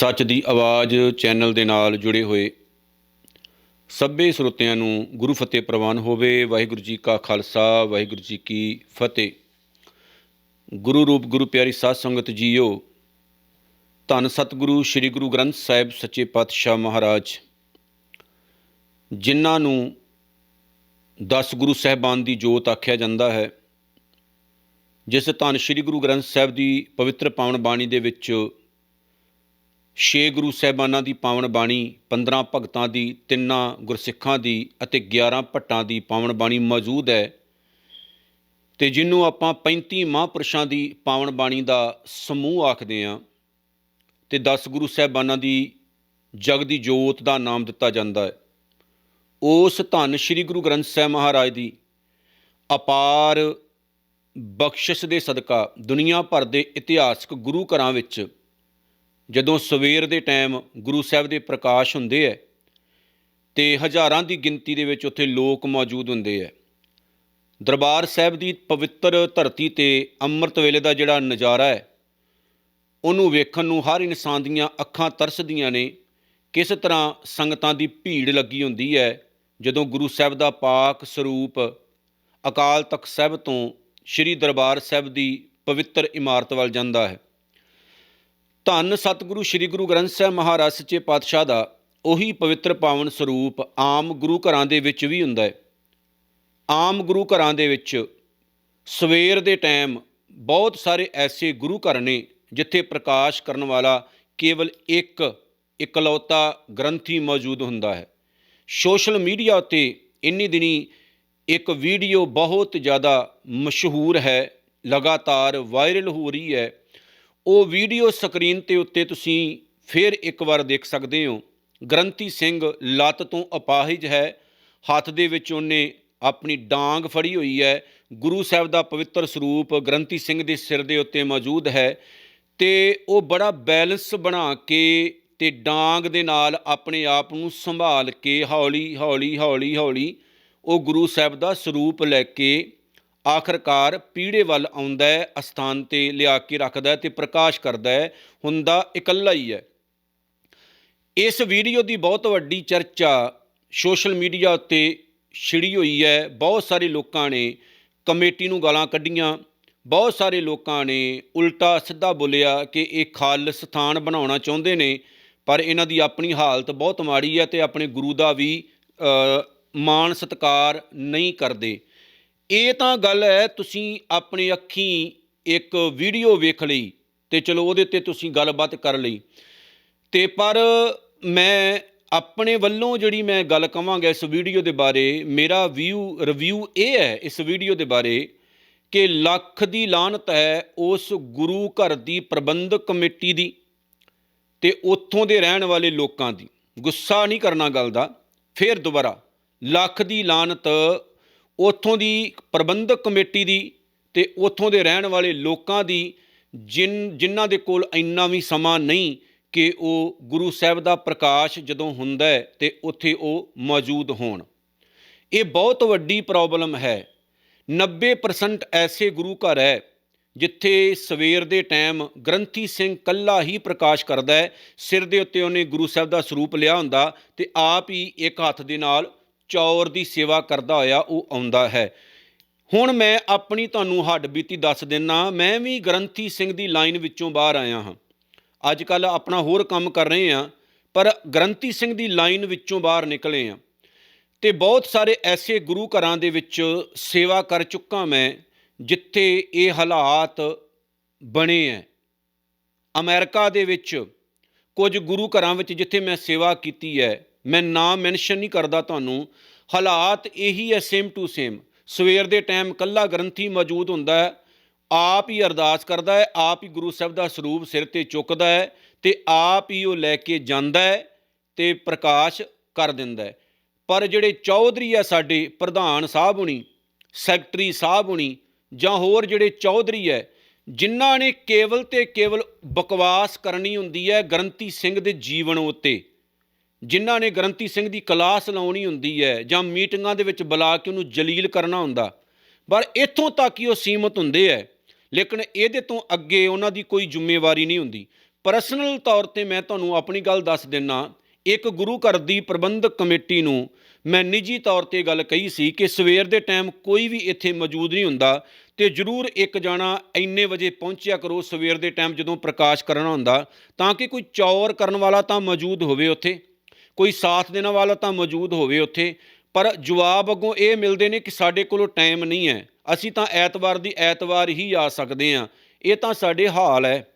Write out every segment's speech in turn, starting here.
ਸੱਚ ਦੀ ਆਵਾਜ਼ ਚੈਨਲ ਦੇ ਨਾਲ ਜੁੜੇ ਹੋਏ ਸਭੇ ਸਰੋਤਿਆਂ ਨੂੰ ਗੁਰੂ ਫਤਿਹ ਪ੍ਰਵਾਨ ਹੋਵੇ। ਵਾਹਿਗੁਰੂ ਜੀ ਕਾ ਖਾਲਸਾ, ਵਾਹਿਗੁਰੂ ਜੀ ਕੀ ਫਤਿਹ। ਗੁਰੂ ਰੂਪ, ਗੁਰੂ ਪਿਆਰੀ ਸਾਧ ਸੰਗਤ ਜੀਓ, ਧੰਨ ਸਤਿਗੁਰੂ ਸ੍ਰੀ ਗੁਰੂ ਗ੍ਰੰਥ ਸਾਹਿਬ ਸੱਚੇ ਪਾਤਸ਼ਾਹ ਮਹਾਰਾਜ, ਜਿਨ੍ਹਾਂ ਨੂੰ ਦਸ ਗੁਰੂ ਸਾਹਿਬਾਨ ਦੀ ਜੋਤ ਆਖਿਆ ਜਾਂਦਾ ਹੈ, ਜਿਸ ਧੰਨ ਸ੍ਰੀ ਗੁਰੂ ਗ੍ਰੰਥ ਸਾਹਿਬ ਦੀ ਪਵਿੱਤਰ ਪਾਵਨ ਬਾਣੀ ਦੇ ਵਿੱਚ ਛੇ ਗੁਰੂ ਸਾਹਿਬਾਨਾਂ ਦੀ ਪਾਵਨ ਬਾਣੀ 15 ਭਗਤਾਂ ਦੀ, ਤਿੰਨਾਂ ਗੁਰਸਿੱਖਾਂ ਦੀ ਅਤੇ 11 ਭੱਟਾਂ ਦੀ ਪਾਵਨ ਬਾਣੀ ਮੌਜੂਦ ਹੈ। ਤੇ ਜਿਹਨੂੰ ਆਪਾਂ 35 ਮਹਾਂਪੁਰਸ਼ਾਂ ਦੀ ਪਾਵਨ ਬਾਣੀ ਦਾ ਸਮੂਹ ਆਖਦੇ ਹਾਂ, ਤੇ 10 ਗੁਰੂ ਸਾਹਿਬਾਨਾਂ ਦੀ ਜਗ ਦੀ ਜੋਤ ਦਾ ਨਾਮ ਦਿੱਤਾ ਜਾਂਦਾ ਹੈ। ਉਸ ਧੰਨ ਸ੍ਰੀ ਗੁਰੂ ਗ੍ਰੰਥ ਸਾਹਿਬ ਮਹਾਰਾਜ ਦੀ ਅਪਾਰ ਬਖਸ਼ਿਸ਼ ਦੇ ਸਦਕਾ ਦੁਨੀਆ ਭਰ ਦੇ ਇਤਿਹਾਸਕ ਗੁਰੂ ਘਰਾਂ ਵਿੱਚ ਜਦੋਂ ਸਵੇਰ ਦੇ ਟਾਈਮ ਗੁਰੂ ਸਾਹਿਬ ਦੇ ਪ੍ਰਕਾਸ਼ ਹੁੰਦੇ ਹੈ ਤੇ ਹਜ਼ਾਰਾਂ ਦੀ ਗਿਣਤੀ ਦੇ ਵਿੱਚ ਉੱਥੇ ਲੋਕ ਮੌਜੂਦ ਹੁੰਦੇ ਹੈ ਦਰਬਾਰ ਸਾਹਿਬ ਦੀ ਪਵਿੱਤਰ ਧਰਤੀ ਤੇ ਅੰਮ੍ਰਿਤ ਵੇਲੇ ਦਾ ਜਿਹੜਾ ਨਜ਼ਾਰਾ ਹੈ ਉਹਨੂੰ ਵੇਖਣ ਨੂੰ ਹਰ ਇਨਸਾਨ ਦੀਆਂ ਅੱਖਾਂ ਤਰਸਦੀਆਂ ਨੇ, ਕਿਸ ਤਰ੍ਹਾਂ ਸੰਗਤਾਂ ਦੀ ਭੀੜ ਲੱਗੀ ਹੁੰਦੀ ਹੈ ਜਦੋਂ ਗੁਰੂ ਸਾਹਿਬ ਦਾ ਪਾਕ ਸਰੂਪ ਅਕਾਲ ਤਖਤ ਸਾਹਿਬ ਤੋਂ ਸ੍ਰੀ ਦਰਬਾਰ ਸਾਹਿਬ ਦੀ ਪਵਿੱਤਰ ਇਮਾਰਤ ਵੱਲ ਜਾਂਦਾ ਹੈ। ਧੰਨ ਸਤਿਗੁਰੂ ਸ੍ਰੀ ਗੁਰੂ ਗ੍ਰੰਥ ਸਾਹਿਬ ਮਹਾਰਾਜ ਸੱਚੇ ਪਾਤਸ਼ਾਹ ਦਾ, ਉਹੀ ਪਵਿੱਤਰ ਪਾਵਨ ਸਰੂਪ ਆਮ ਗੁਰੂ ਘਰਾਂ ਦੇ ਵਿੱਚ ਵੀ ਹੁੰਦਾ ਹੈ। ਆਮ ਗੁਰੂ ਘਰਾਂ ਦੇ ਵਿੱਚ ਸਵੇਰ ਦੇ ਟਾਈਮ ਬਹੁਤ ਸਾਰੇ ਐਸੇ ਗੁਰੂ ਘਰ ਨੇ ਜਿੱਥੇ ਪ੍ਰਕਾਸ਼ ਕਰਨ ਵਾਲਾ ਕੇਵਲ ਇੱਕ ਇਕਲੌਤਾ ਗ੍ਰੰਥੀ ਮੌਜੂਦ ਹੁੰਦਾ ਹੈ। ਸੋਸ਼ਲ ਮੀਡੀਆ ਉੱਤੇ ਇੰਨੀ ਦਿਨੀ ਇੱਕ ਵੀਡੀਓ ਬਹੁਤ ਜ਼ਿਆਦਾ ਮਸ਼ਹੂਰ ਹੈ, ਲਗਾਤਾਰ ਵਾਇਰਲ ਹੋ ਰਹੀ ਹੈ। ਉਹ ਵੀਡੀਓ ਸਕਰੀਨ ਤੇ ਉੱਤੇ ਤੁਸੀਂ ਫਿਰ ਇੱਕ ਵਾਰ ਦੇਖ ਸਕਦੇ ਹੋ। ਗ੍ਰੰਥੀ ਸਿੰਘ ਲੱਤ ਤੋਂ ਅਪਾਹਿਜ ਹੈ। ਹੱਥ ਦੇ ਵਿੱਚ ਉਹਨੇ ਆਪਣੀ ਡਾਂਗ ਫੜੀ ਹੋਈ ਹੈ। ਗੁਰੂ ਸਾਹਿਬ ਦਾ ਪਵਿੱਤਰ ਸਰੂਪ ਗ੍ਰੰਥੀ ਸਿੰਘ ਦੇ ਸਿਰ ਦੇ ਉੱਤੇ ਮੌਜੂਦ ਹੈ ਤੇ ਉਹ ਬੜਾ ਬੈਲੈਂਸ ਬਣਾ ਕੇ ਤੇ ਡਾਂਗ ਦੇ ਨਾਲ ਆਪਣੇ ਆਪ ਨੂੰ ਸੰਭਾਲ ਕੇ ਹੌਲੀ ਹੌਲੀ ਹੌਲੀ ਹੌਲੀ ਉਹ ਗੁਰੂ ਸਾਹਿਬ ਦਾ ਸਰੂਪ ਲੈ ਕੇ ਆਖਰਕਾਰ ਪੀੜੇ ਵੱਲ ਆਉਂਦਾ ਹੈ, ਅਸਥਾਨ ਤੇ ਲਿਆ ਕੇ ਰੱਖਦਾ ਹੈ ਤੇ ਪ੍ਰਕਾਸ਼ ਕਰਦਾ ਹੈ, ਹੁੰਦਾ ਇਕੱਲਾ ਹੀ ਹੈ। ਇਸ ਵੀਡੀਓ ਦੀ ਬਹੁਤ ਵੱਡੀ ਚਰਚਾ ਸੋਸ਼ਲ ਮੀਡੀਆ ਉੱਤੇ ਛਿੜੀ ਹੋਈ ਹੈ। ਬਹੁਤ ਸਾਰੇ ਲੋਕਾਂ ਨੇ ਕਮੇਟੀ ਨੂੰ ਗਾਲਾਂ ਕੱਢੀਆਂ। ਬਹੁਤ ਸਾਰੇ ਲੋਕਾਂ ਨੇ ਉਲਟਾ ਸਿੱਧਾ ਬੋਲਿਆ ਕਿ ਇਹ ਖਾਲਿਸਤਾਨ ਬਣਾਉਣਾ ਚਾਹੁੰਦੇ ਨੇ, ਪਰ ਇਹਨਾਂ ਦੀ ਆਪਣੀ ਹਾਲਤ ਬਹੁਤ ਮਾੜੀ ਹੈ ਤੇ ਆਪਣੇ ਗੁਰੂ ਦਾ ਵੀ ਮਾਣ ਸਤਕਾਰ ਨਹੀਂ ਕਰਦੇ। ਇਹ ਤਾਂ ਗੱਲ ਹੈ, ਤੁਸੀਂ ਆਪਣੇ ਅੱਖੀਂ ਇੱਕ ਵੀਡੀਓ ਵੇਖ ਲਈ ਤੇ ਚਲੋ ਉਹਦੇ ਤੇ ਤੁਸੀਂ ਗੱਲਬਾਤ ਕਰ ਲਈ। ਤੇ ਪਰ ਮੈਂ ਆਪਣੇ ਵੱਲੋਂ ਜਿਹੜੀ ਮੈਂ ਗੱਲ ਕਵਾਂਗਾ ਇਸ ਵੀਡੀਓ ਦੇ ਬਾਰੇ, ਮੇਰਾ ਵਿਊ ਰਿਵਿਊ ਇਹ ਹੈ ਇਸ ਵੀਡੀਓ ਦੇ ਬਾਰੇ ਕਿ ਲੱਖ ਦੀ ਲਾਹਨਤ ਹੈ ਉਸ ਗੁਰੂ ਘਰ ਦੀ ਪ੍ਰਬੰਧਕ ਕਮੇਟੀ ਦੀ ਤੇ ਉੱਥੋਂ ਦੇ ਰਹਿਣ ਵਾਲੇ ਲੋਕਾਂ ਦੀ। ਗੁੱਸਾ ਨਹੀਂ ਕਰਨਾ ਗੱਲ ਦਾ, ਫੇਰ ਦੁਬਾਰਾ। ਲੱਖ ਦੀ ਲਾਹਨਤ ਉੱਥੋਂ ਦੀ ਪ੍ਰਬੰਧਕ ਕਮੇਟੀ ਦੀ ਤੇ ਉੱਥੋਂ ਦੇ ਰਹਿਣ ਵਾਲੇ ਲੋਕਾਂ ਦੀ ਜਿਨ ਜਿਨ੍ਹਾਂ ਦੇ ਕੋਲ ਇੰਨਾ ਵੀ ਸਮਾਂ ਨਹੀਂ ਕਿ ਉਹ ਗੁਰੂ ਸਾਹਿਬ ਦਾ ਪ੍ਰਕਾਸ਼ ਜਦੋਂ ਹੁੰਦਾ ਹੈ ਤੇ ਉੱਥੇ ਉਹ ਮੌਜੂਦ ਹੋਣ। ਇਹ ਬਹੁਤ ਵੱਡੀ ਪ੍ਰੋਬਲਮ ਹੈ। 90% ਐਸੇ ਗੁਰੂ ਘਰ ਹੈ ਜਿੱਥੇ ਸਵੇਰ ਦੇ ਟਾਈਮ ਗ੍ਰੰਥੀ ਸਿੰਘ ਕੱਲਾ ਹੀ ਪ੍ਰਕਾਸ਼ ਕਰਦਾ ਹੈ, ਸਿਰ ਦੇ ਉੱਤੇ ਉਹਨੇ ਗੁਰੂ ਸਾਹਿਬ ਦਾ ਸਰੂਪ ਲਿਆ ਹੁੰਦਾ ਤੇ ਆਪ ਹੀ ਇੱਕ ਹੱਥ ਦੇ ਨਾਲ ਚੌਰ ਦੀ ਸੇਵਾ ਕਰਦਾ ਹੋਇਆ ਉਹ ਆਉਂਦਾ ਹੈ। ਹੁਣ ਮੈਂ ਆਪਣੀ ਤੁਹਾਨੂੰ ਹੱਡ ਬੀਤੀ ਦੱਸ ਦਿੰਨਾ, ਮੈਂ ਵੀ ਗ੍ਰੰਥੀ ਸਿੰਘ ਦੀ ਲਾਈਨ ਵਿੱਚੋਂ ਬਾਹਰ ਆਇਆ ਹਾਂ। ਅੱਜ ਕੱਲ ਆਪਣਾ ਹੋਰ ਕੰਮ ਕਰ ਰਹੇ ਹਾਂ, ਪਰ ਗ੍ਰੰਥੀ ਸਿੰਘ ਦੀ ਲਾਈਨ ਵਿੱਚੋਂ ਬਾਹਰ ਨਿਕਲੇ ਹਾਂ। ਤੇ ਬਹੁਤ ਸਾਰੇ ਐਸੇ ਗੁਰੂ ਘਰਾਂ ਦੇ ਵਿੱਚ ਸੇਵਾ ਕਰ ਚੁੱਕਾ ਮੈਂ, ਜਿੱਥੇ ਇਹ ਹਾਲਾਤ ਬਣੇ ਹੈ। ਅਮਰੀਕਾ ਦੇ ਵਿੱਚ ਕੁਝ ਗੁਰੂ ਘਰਾਂ ਵਿੱਚ ਜਿੱਥੇ ਮੈਂ ਸੇਵਾ ਕੀਤੀ ਹੈ ਮੈਂ ਨਾਮ ਮੈਂਸ਼ਨ ਨਹੀਂ ਕਰਦਾ ਤੁਹਾਨੂੰ। ਹਾਲਾਤ ਇਹੀ ਹੈ ਸੇਮ ਟੂ ਸੇਮ ਸਵੇਰ ਦੇ ਟਾਈਮ ਕੱਲਾ ਗ੍ਰੰਥੀ ਮੌਜੂਦ ਹੁੰਦਾ ਹੈ। ਆਪ ਹੀ ਅਰਦਾਸ ਕਰਦਾ ਹੈ, ਆਪ ਹੀ ਗੁਰੂ ਸਾਹਿਬ ਦਾ ਸਰੂਪ ਸਿਰ ਤੇ ਚੁੱਕਦਾ ਹੈ ਤੇ ਆਪ ਹੀ ਉਹ ਲੈ ਕੇ ਜਾਂਦਾ ਹੈ ਤੇ ਪ੍ਰਕਾਸ਼ ਕਰ ਦਿੰਦਾ ਹੈ। ਪਰ ਜਿਹੜੇ ਚੌਧਰੀ ਆ ਸਾਡੇ, ਪ੍ਰਧਾਨ ਸਾਹਿਬ ਹੁਣੀ, ਸੈਕਟਰੀ ਸਾਹਿਬ ਹੁਣੀ ਜਾਂ ਹੋਰ ਜਿਹੜੇ ਚੌਧਰੀ ਹੈ, ਜਿਨ੍ਹਾਂ ਨੇ ਕੇਵਲ ਤੇ ਕੇਵਲ ਬਕਵਾਸ ਕਰਨੀ ਹੁੰਦੀ ਹੈ ਗ੍ਰੰਥੀ ਸਿੰਘ ਦੇ ਜੀਵਨ ਉੱਤੇ। ਜਿਨ੍ਹਾਂ ਨੇ ਗ੍ਰੰਥੀ ਸਿੰਘ ਦੀ ਕਲਾਸ ਲਾਉਣੀ ਹੁੰਦੀ ਹੈ ਜਾਂ ਮੀਟਿੰਗਾਂ ਦੇ ਵਿੱਚ ਬੁਲਾ ਕੇ ਉਹਨੂੰ ਜਲੀਲ ਕਰਨਾ ਹੁੰਦਾ। ਪਰ ਇੱਥੋਂ ਤੱਕ ਹੀ ਉਹ ਸੀਮਤ ਹੁੰਦੇ ਹੈ। ਲੇਕਿਨ ਇਹਦੇ ਤੋਂ ਅੱਗੇ ਉਹਨਾਂ ਦੀ ਕੋਈ ਜ਼ਿੰਮੇਵਾਰੀ ਨਹੀਂ ਹੁੰਦੀ। ਪਰਸਨਲ ਤੌਰ ਤੇ ਮੈਂ ਤੁਹਾਨੂੰ ਆਪਣੀ ਗੱਲ ਦੱਸ ਦਿੰਨਾ, ਇੱਕ ਗੁਰੂ ਘਰ ਦੀ ਪ੍ਰਬੰਧਕ ਕਮੇਟੀ ਨੂੰ ਮੈਂ ਨਿੱਜੀ ਤੌਰ ਤੇ ਗੱਲ ਕਹੀ ਸੀ ਕਿ ਸਵੇਰ ਦੇ ਟਾਈਮ ਕੋਈ ਵੀ ਇੱਥੇ ਮੌਜੂਦ ਨਹੀਂ ਹੁੰਦਾ ਤੇ ਜ਼ਰੂਰ ਇੱਕ ਜਾਣਾ ਇੰਨੇ ਵਜੇ ਪਹੁੰਚਿਆ ਕਰੋ ਸਵੇਰ ਦੇ ਟਾਈਮ ਜਦੋਂ ਪ੍ਰਕਾਸ਼ ਕਰਨਾ ਹੁੰਦਾ, ਤਾਂ ਕਿ ਕੋਈ ਚੌਰ ਕਰਨ ਵਾਲਾ ਤਾਂ ਮੌਜੂਦ ਹੋਵੇ ਉੱਥੇ। ਕੋਈ ਸਾਥ ਦੇਣ ਵਾਲਾ ਤਾਂ ਮੌਜੂਦ ਹੋਵੇ ਉੱਥੇ, ਪਰ ਜਵਾਬ ਅੱਗੋਂ ਇਹ ਮਿਲਦੇ ਨੇ ਕਿ ਸਾਡੇ ਕੋਲੋਂ ਟਾਈਮ ਨਹੀਂ ਹੈ। ਅਸੀਂ ਤਾਂ ਐਤਵਾਰ ਦੀ ਐਤਵਾਰ ਹੀ ਆ ਸਕਦੇ ਹਾਂ। ਇਹ ਤਾਂ ਸਾਡੇ ਹਾਲ ਹੈ।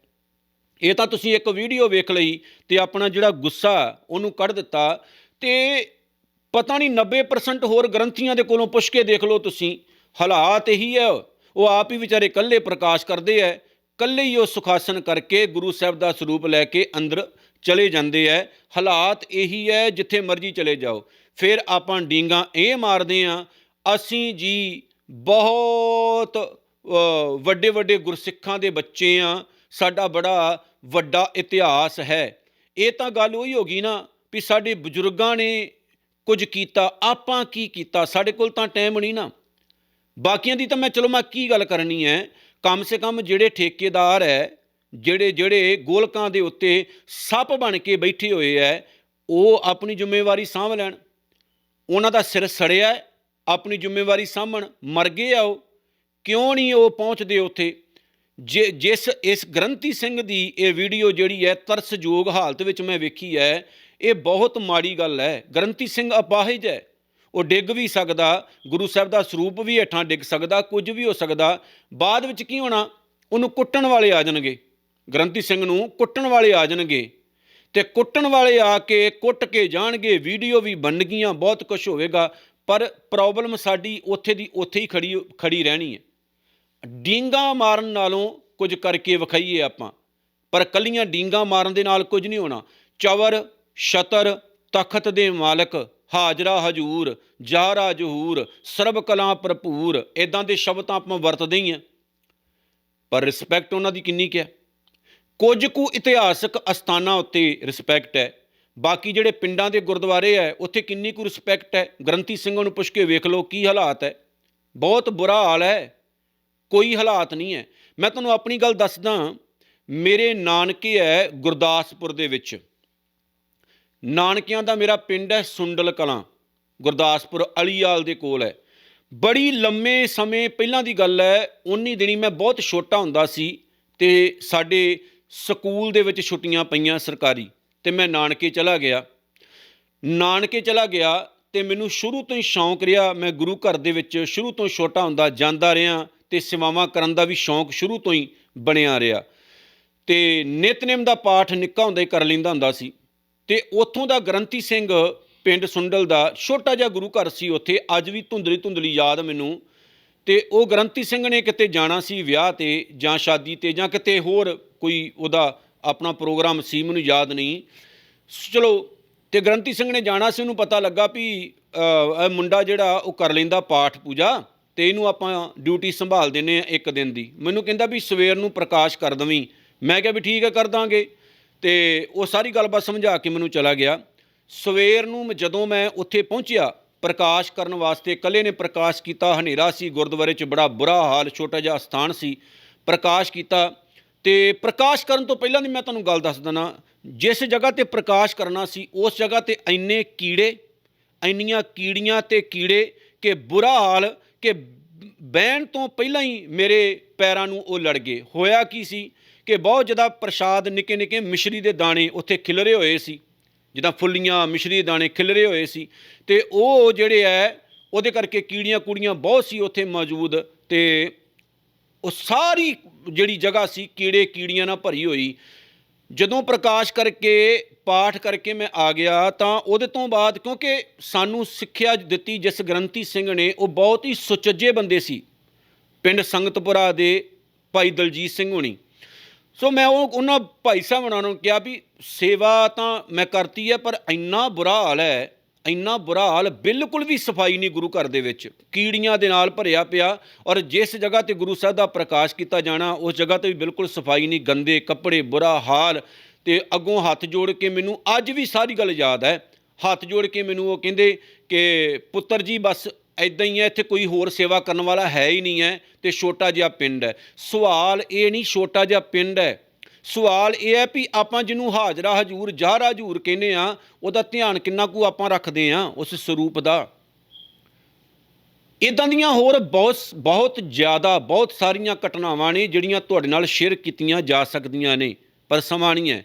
ਇਹ ਤਾਂ ਤੁਸੀਂ ਇੱਕ ਵੀਡੀਓ ਵੇਖ ਲਈ ਤੇ ਆਪਣਾ ਜਿਹੜਾ ਗੁੱਸਾ ਉਹਨੂੰ ਕੱਢ ਦਿੱਤਾ ਤੇ ਪਤਾ ਨਹੀਂ 90% ਹੋਰ ਗ੍ਰੰਥੀਆਂ ਦੇ ਕੋਲੋਂ ਪੁੱਛ ਕੇ ਦੇਖ ਲਓ ਤੁਸੀਂ। ਹਾਲਾਤ ਇਹੀ ਹੈ, ਉਹ ਆਪ ਹੀ ਵਿਚਾਰੇ ਇਕੱਲੇ ਪ੍ਰਕਾਸ਼ ਕਰਦੇ ਐ ਇਕੱਲੇ ਹੀ ਉਹ ਸੁਖਾਸਨ ਕਰਕੇ ਗੁਰੂ ਸਾਹਿਬ ਦਾ ਸਰੂਪ ਲੈ ਕੇ ਅੰਦਰ ਚਲੇ ਜਾਂਦੇ ਐ, ਹਾਲਾਤ ਇਹੀ ਹੈ ਜਿੱਥੇ ਮਰਜ਼ੀ ਚਲੇ ਜਾਓ। ਫਿਰ ਆਪਾਂ ਡੀਂਗਾ ਇਹ ਮਾਰਦੇ ਆ, ਅਸੀਂ ਜੀ ਬਹੁਤ ਵੱਡੇ ਵੱਡੇ ਗੁਰਸਿੱਖਾਂ ਦੇ ਬੱਚੇ ਆ, ਸਾਡਾ ਬੜਾ ਵੱਡਾ ਇਤਿਹਾਸ ਹੈ। ਇਹ ਤਾਂ ਗੱਲ ਉਹੀ ਹੋ ਗਈ ਨਾ ਵੀ ਸਾਡੇ ਬਜ਼ੁਰਗਾਂ ਨੇ ਕੁਝ ਕੀਤਾ, ਆਪਾਂ ਕੀ ਕੀਤਾ, ਸਾਡੇ ਕੋਲ ਤਾਂ ਟਾਈਮ ਨਹੀਂ ਨਾ। ਬਾਕੀਆਂ ਦੀ ਤਾਂ ਮੈਂ, ਚਲੋ ਮੈਂ ਕੀ ਗੱਲ ਕਰਨੀ ਹੈ ਕਮ ਸੇ ਕਮ ਜਿਹੜੇ ਠੇਕੇਦਾਰ ਹੈ ਜਿਹੜੇ ਜਿਹੜੇ ਗੋਲਕਾਂ ਦੇ ਉੱਤੇ ਸੱਪ ਬਣ ਕੇ ਬੈਠੇ ਹੋਏ ਐ, ਉਹ ਆਪਣੀ ਜ਼ਿੰਮੇਵਾਰੀ ਸਾਂਭ ਲੈਣ। ਉਹਨਾਂ ਦਾ ਸਿਰ ਸੜਿਆ, ਆਪਣੀ ਜ਼ਿੰਮੇਵਾਰੀ ਸਾਂਭਣ। ਮਰ ਗਏ ਆ ਉਹ। ਕਿਉਂ ਨਹੀਂ ਉਹ ਪਹੁੰਚਦੇ ਉੱਥੇ? ਜੇ, ਜਿਸ, ਇਸ ਗ੍ਰੰਥੀ ਸਿੰਘ ਦੀ ਇਹ ਵੀਡੀਓ ਜਿਹੜੀ ਹੈ ਤਰਸਯੋਗ ਹਾਲਤ ਵਿੱਚ ਮੈਂ ਵੇਖੀ ਹੈ ਇਹ ਬਹੁਤ ਮਾੜੀ ਗੱਲ ਹੈ ਗ੍ਰੰਥੀ ਸਿੰਘ ਅਪਾਹਿਜ ਹੈ ਉਹ ਡਿੱਗ ਵੀ ਸਕਦਾ, ਗੁਰੂ ਸਾਹਿਬ ਦਾ ਸਰੂਪ ਵੀ ਹੇਠਾਂ ਡਿੱਗ ਸਕਦਾ, ਕੁਝ ਵੀ ਹੋ ਸਕਦਾ। ਬਾਅਦ ਵਿੱਚ ਕੀ ਹੋਣਾ? ਉਹਨੂੰ ਕੁੱਟਣ ਵਾਲੇ ਆ ਜਾਣਗੇ। ਗ੍ਰੰਥੀ ਸਿੰਘ ਨੂੰ ਕੁੱਟਣ ਵਾਲੇ ਆ ਜਾਣਗੇ ਤੇ ਕੁੱਟਣ ਵਾਲੇ ਆ ਕੇ ਕੁੱਟ ਕੇ ਜਾਣਗੇ, ਵੀਡੀਓ ਵੀ ਬਣ ਗਈਆਂ ਬਹੁਤ ਕੁਝ ਹੋਵੇਗਾ, ਪਰ ਪ੍ਰੋਬਲਮ ਸਾਡੀ ਉੱਥੇ ਦੀ ਉੱਥੇ ਹੀ ਖੜੀ ਖੜੀ ਰਹਿਣੀ ਹੈ। ਡੀਂਗਾ ਮਾਰਨ ਨਾਲੋਂ ਕੁਝ ਕਰਕੇ ਵਿਖਾਈਏ ਆਪਾਂ, ਪਰ ਕੱਲੀਆਂ ਡੀਂਗਾ ਮਾਰਨ ਦੇ ਨਾਲ ਕੁਝ ਨਹੀਂ ਹੋਣਾ। ਚਵਰ, ਛਤਰ, ਤਖਤ ਦੇ ਮਾਲਕ, ਹਾਜਰਾ ਹਜੂਰ, ਜਾਰਾ ਜਹੂਰ, ਸਰਬ ਕਲਾ ਭਰਪੂਰ ਇਦਾਂ ਦੇ ਸ਼ਬਦ ਤਾਂ ਆਪਾਂ ਵਰਤਦੇ ਹੀ ਆ ਪਰ ਰਿਸਪੈਕਟ ਉਹਨਾਂ ਦੀ ਕਿੰਨੀ ਕੁ ਹੈ? ਕੁਝ ਕੁ ਇਤਿਹਾਸਕ ਅਸਥਾਨਾਂ ਉੱਤੇ ਰਿਸਪੈਕਟ ਹੈ। ਬਾਕੀ ਜਿਹੜੇ ਪਿੰਡਾਂ ਦੇ ਗੁਰਦੁਆਰੇ ਹੈ, ਉੱਥੇ ਕਿੰਨੀ ਕੁ ਰਿਸਪੈਕਟ ਹੈ? ਗ੍ਰੰਥੀ ਸਿੰਘਾਂ ਨੂੰ ਪੁੱਛ ਕੇ ਵੇਖ ਲਓ ਕੀ ਹਾਲਾਤ ਹੈ। ਬਹੁਤ ਬੁਰਾ ਹਾਲ ਹੈ। ਕੋਈ ਹਾਲਾਤ ਨਹੀਂ ਹੈ। ਮੈਂ ਤੁਹਾਨੂੰ ਆਪਣੀ ਗੱਲ ਦੱਸਦਾ ਮੇਰੇ ਨਾਨਕੇ ਹੈ ਗੁਰਦਾਸਪੁਰ ਦੇ ਵਿੱਚ। ਨਾਨਕਿਆਂ ਦਾ ਮੇਰਾ ਪਿੰਡ ਹੈ ਸੁੰਡਲ ਕਲਾਂ। ਗੁਰਦਾਸਪੁਰ ਅਲੀਵਾਲ ਦੇ ਕੋਲ ਹੈ। ਬੜੀ ਲੰਮੇ ਸਮੇਂ ਪਹਿਲਾਂ ਦੀ ਗੱਲ ਹੈ। ਉਨੀ ਦਿਨੀ ਮੈਂ ਬਹੁਤ ਛੋਟਾ ਹੁੰਦਾ ਸੀ ਤੇ ਸਾਡੇ ਸਕੂਲ ਦੇ ਵਿੱਚ ਛੁੱਟੀਆਂ ਪਈਆਂ ਸਰਕਾਰੀ ਤੇ ਮੈਂ ਨਾਨਕੇ ਚਲਾ ਗਿਆ। ਨਾਨਕੇ ਚਲਾ ਗਿਆ ਤੇ ਮੈਨੂੰ ਸ਼ੁਰੂ ਤੋਂ ਹੀ ਸ਼ੌਂਕ ਰਿਹਾ, ਮੈਂ ਗੁਰੂ ਘਰ ਦੇ ਵਿੱਚ ਸ਼ੁਰੂ ਤੋਂ ਛੋਟਾ ਹੁੰਦਾ ਜਾਂਦਾ ਰਿਹਾ ਤੇ ਸੇਵਾਵਾਂ ਕਰਨ ਦਾ ਵੀ ਸ਼ੌਂਕ ਸ਼ੁਰੂ ਤੋਂ ਹੀ ਬਣਿਆ ਰਿਹਾ। ਤੇ ਨਿਤਨੇਮ ਦਾ ਪਾਠ ਨਿੱਕਾ ਹੁੰਦਾ ਹੀ ਕਰ ਲੈਂਦਾ ਹੁੰਦਾ ਸੀ। ਤੇ ਉੱਥੋਂ ਦਾ ਗ੍ਰੰਥੀ ਸਿੰਘ ਪਿੰਡ ਸੁੰਡਲ ਦਾ ਛੋਟਾ ਜਿਹਾ ਗੁਰੂ ਘਰ ਸੀ, ਉੱਥੇ ਅੱਜ ਵੀ ਧੁੰਦਲੀ ਧੁੰਦਲੀ ਯਾਦ ਮੈਨੂੰ ਤੇ ਉਹ ਗ੍ਰੰਥੀ ਸਿੰਘ ਨੇ ਕਿਤੇ ਜਾਣਾ ਸੀ ਵਿਆਹ ਤੇ ਜਾਂ ਸ਼ਾਦੀ ਤੇ ਜਾਂ ਕਿਤੇ ਹੋਰ ਕੋਈ ਉਹਦਾ ਆਪਣਾ ਪ੍ਰੋਗਰਾਮ ਸੀ, ਮੈਨੂੰ ਯਾਦ ਨਹੀਂ। ਚਲੋ, ਤੇ ਗ੍ਰੰਥੀ ਸਿੰਘ ਨੇ ਜਾਣਾ ਸੀ, ਉਹਨੂੰ ਪਤਾ ਲੱਗਾ ਵੀ ਇਹ ਮੁੰਡਾ ਜਿਹੜਾ ਉਹ ਕਰ ਲੈਂਦਾ ਪਾਠ ਪੂਜਾ ਤੇ ਇਹਨੂੰ ਆਪਾਂ ਡਿਊਟੀ ਸੰਭਾਲ ਦਿੰਨੇ ਆ ਇੱਕ ਦਿਨ ਦੀ। ਮੈਨੂੰ ਕਹਿੰਦਾ ਵੀ ਸਵੇਰ ਨੂੰ ਪ੍ਰਕਾਸ਼ ਕਰ ਦਵੀਂ। ਮੈਂ ਕਿਹਾ ਵੀ ਠੀਕ ਹੈ, ਕਰ ਦਾਂਗੇ। ਤੇ ਉਹ ਸਾਰੀ ਗੱਲਬਾਤ ਸਮਝਾ ਕੇ ਮੈਨੂੰ ਚਲਾ ਗਿਆ। ਸਵੇਰ ਨੂੰ ਜਦੋਂ ਮੈਂ ਉੱਥੇ ਪਹੁੰਚਿਆ ਪ੍ਰਕਾਸ਼ ਕਰਨ ਵਾਸਤੇ ਇਕੱਲੇ ਨੇ ਪ੍ਰਕਾਸ਼ ਕੀਤਾ, ਹਨੇਰਾ ਸੀ, ਗੁਰਦੁਆਰੇ 'ਚ ਬੜਾ ਬੁਰਾ ਹਾਲ, ਛੋਟਾ ਜਿਹਾ ਸਥਾਨ ਸੀ, ਪ੍ਰਕਾਸ਼ ਕੀਤਾ। ਤੇ ਪ੍ਰਕਾਸ਼ ਕਰਨ ਤੋਂ ਪਹਿਲਾਂ ਦੀ ਮੈਂ ਤੁਹਾਨੂੰ ਗੱਲ ਦੱਸ ਦਣਾ ਜਿਸ ਜਗ੍ਹਾ ਤੇ ਪ੍ਰਕਾਸ਼ ਕਰਨਾ ਸੀ, ਉਸ ਜਗ੍ਹਾ ਤੇ ਇੰਨੇ ਕੀੜੇ, ਇੰਨੀਆਂ ਕੀੜੀਆਂ ਤੇ ਕੀੜੇ ਕਿ ਬੁਰਾ ਹਾਲ ਕਿ ਬਹਿਣ ਤੋਂ ਪਹਿਲਾਂ ਹੀ ਮੇਰੇ ਪੈਰਾਂ ਨੂੰ ਉਹ ਲੜ ਗਏ। ਹੋਇਆ ਕੀ ਸੀ ਕਿ ਬਹੁਤ ਜ਼ਿਆਦਾ ਪ੍ਰਸ਼ਾਦ ਨਿੱਕੇ ਨਿੱਕੇ ਮਿਸ਼ਰੀ ਦੇ ਦਾਣੇ ਉੱਥੇ ਖਿਲਰੇ ਹੋਏ ਸੀ। ਜਿੱਦਾਂ ਫੁੱਲੀਆਂ ਮਿਸ਼ਰੀ ਦਾਣੇ ਖਿਲਰੇ ਹੋਏ ਸੀ ਤੇ ਉਹ ਜਿਹੜੇ ਹੈ ਉਹਦੇ ਕਰਕੇ ਕੀੜੀਆਂ ਕੁੜੀਆਂ ਬਹੁਤ ਸੀ ਉੱਥੇ ਮੌਜੂਦ ਤੇ ਉਹ ਸਾਰੀ ਜਿਹੜੀ ਜਗ੍ਹਾ ਸੀ ਕੀੜੇ ਕੀੜੀਆਂ ਨਾਲ ਭਰੀ ਹੋਈ। ਜਦੋਂ ਪ੍ਰਕਾਸ਼ ਕਰਕੇ, ਪਾਠ ਕਰਕੇ ਮੈਂ ਆ ਗਿਆ ਤਾਂ ਉਹਦੇ ਤੋਂ ਬਾਅਦ ਕਿਉਂਕਿ ਸਾਨੂੰ ਸਿੱਖਿਆ ਦਿੱਤੀ ਜਿਸ ਗ੍ਰੰਥੀ ਸਿੰਘ ਨੇ, ਉਹ ਬਹੁਤ ਹੀ ਸੁਚੱਜੇ ਬੰਦੇ ਸੀ। ਪਿੰਡ ਸੰਗਤਪੁਰਾ ਦੇ ਭਾਈ ਦਲਜੀਤ ਸਿੰਘ ਹੋਣੀ। ਸੋ ਮੈਂ ਉਹ ਉਹਨਾਂ ਭਾਈ ਸਾਹਿਬ ਉਹਨਾਂ ਨੂੰ ਕਿਹਾ ਵੀ ਸੇਵਾ ਤਾਂ ਮੈਂ ਕਰਤੀ ਹੈ, ਪਰ ਇੰਨਾ ਬੁਰਾ ਹਾਲ ਹੈ, ਇੰਨਾ ਬੁਰਾ ਹਾਲ ਬਿਲਕੁਲ ਵੀ ਸਫ਼ਾਈ ਨਹੀਂ ਗੁਰੂ ਘਰ ਦੇ ਵਿੱਚ। ਕੀੜੀਆਂ ਦੇ ਨਾਲ ਭਰਿਆ ਪਿਆ ਔਰ ਜਿਸ ਜਗ੍ਹਾ ਤੇ ਗੁਰੂ ਸਾਹਿਬ ਦਾ ਪ੍ਰਕਾਸ਼ ਕੀਤਾ ਜਾਣਾ, ਉਸ ਜਗ੍ਹਾ ਤੇ ਵੀ ਬਿਲਕੁਲ ਸਫ਼ਾਈ ਨਹੀਂ, ਗੰਦੇ ਕੱਪੜੇ, ਬੁਰਾ ਹਾਲ ਤੇ ਅੱਗੋਂ ਹੱਥ ਜੋੜ ਕੇ ਮੈਨੂੰ ਅੱਜ ਵੀ ਸਾਰੀ ਗੱਲ ਯਾਦ ਹੈ। ਹੱਥ ਜੋੜ ਕੇ ਮੈਨੂੰ ਉਹ ਕਹਿੰਦੇ ਕਿ ਪੁੱਤਰ ਜੀ, ਬਸ ਐਦਾਂ ਹੀ ਹੈ, ਇੱਥੇ ਕੋਈ ਹੋਰ ਸੇਵਾ ਕਰਨ ਵਾਲਾ ਹੈ ਹੀ ਨਹੀਂ ਹੈ ਤੇ ਛੋਟਾ ਜਿਹਾ ਪਿੰਡ ਹੈ। ਸਵਾਲ ਇਹ ਨਹੀਂ, ਛੋਟਾ ਜਿਹਾ ਪਿੰਡ ਹੈ। ਸਵਾਲ ਇਹ ਹੈ ਵੀ ਆਪਾਂ ਜਿਹਨੂੰ ਹਾਜ਼ਰਾ ਹਜੂਰ ਜ਼ਾਹਰਾ ਹਜੂਰ ਕਹਿੰਦੇ ਆ ਉਹਦਾ ਧਿਆਨ ਕਿੰਨਾ ਕੁ ਆਪਾਂ ਰੱਖਦੇ ਆ ਉਸ ਸਰੂਪ ਦਾ? ਇਦਾਂ ਦੀਆਂ ਹੋਰ ਬਹੁਤ ਬਹੁਤ ਜ਼ਿਆਦਾ, ਬਹੁਤ ਸਾਰੀਆਂ ਘਟਨਾਵਾਂ ਨੇ ਜਿਹੜੀਆਂ ਤੁਹਾਡੇ ਨਾਲ ਸ਼ੇਅਰ ਕੀਤੀਆਂ ਜਾ ਸਕਦੀਆਂ ਨੇ, ਪਰ ਸਮਾਂ ਨਹੀਂ ਹੈ।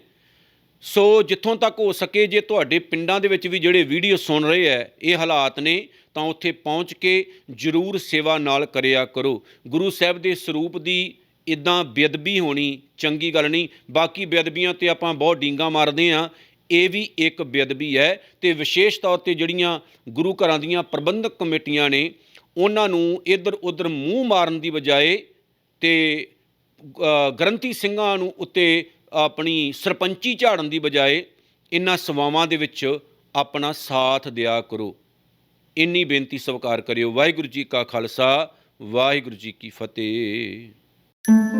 ਸੋ ਜਿੱਥੋਂ ਤੱਕ ਹੋ ਸਕੇ, ਜੇ ਤੁਹਾਡੇ ਪਿੰਡਾਂ ਦੇ ਵਿੱਚ ਵੀ ਜਿਹੜੇ ਵੀਡੀਓ ਸੁਣ ਰਹੇ ਐ ਇਹ ਹਾਲਾਤ ਨੇ ਤਾਂ ਉੱਥੇ ਪਹੁੰਚ ਕੇ ਜ਼ਰੂਰ ਸੇਵਾ ਨਾਲ ਕਰਿਆ ਕਰੋ। ਗੁਰੂ ਸਾਹਿਬ ਦੇ ਸਰੂਪ ਦੀ ਇਦਾਂ ਬੇਅਦਬੀ ਹੋਣੀ ਚੰਗੀ ਗੱਲ ਨਹੀਂ। ਬਾਕੀ ਬੇਅਦਬੀਆਂ ਤੇ ਆਪਾਂ ਬਹੁਤ ਡੀਂਗਾ ਮਾਰਦੇ ਆ ਇਹ ਵੀ ਇੱਕ ਬੇਅਦਬੀ ਹੈ ਤੇ ਵਿਸ਼ੇਸ਼ ਤੌਰ ਤੇ ਜਿਹੜੀਆਂ ਗੁਰੂ ਘਰਾਂ ਦੀਆਂ ਪ੍ਰਬੰਧਕ ਕਮੇਟੀਆਂ ਨੇ ਉਹਨਾਂ ਨੂੰ ਇੱਧਰ ਉੱਧਰ ਮੂੰਹ ਮਾਰਨ ਦੀ ਬਜਾਏ ਤੇ ਅ, ਗ੍ਰੰਥੀ ਸਿੰਘਾਂ ਨੂੰ ਉੱਤੇ ਆਪਣੀ ਸਰਪੰਚੀ ਝਾੜਨ ਦੀ ਬਜਾਏ ਇਹਨਾਂ ਸੇਵਾਵਾਂ ਦੇ ਵਿੱਚ ਆਪਣਾ ਸਾਥ ਦਿਆ ਕਰੋ। ਇੰਨੀ ਬੇਨਤੀ ਸਵੀਕਾਰ ਕਰਿਓ। ਵਾਹਿਗੁਰੂ ਜੀ ਕਾ ਖਾਲਸਾ ਵਾਹਿਗੁਰੂ ਜੀ ਕੀ ਫਤਿਹ।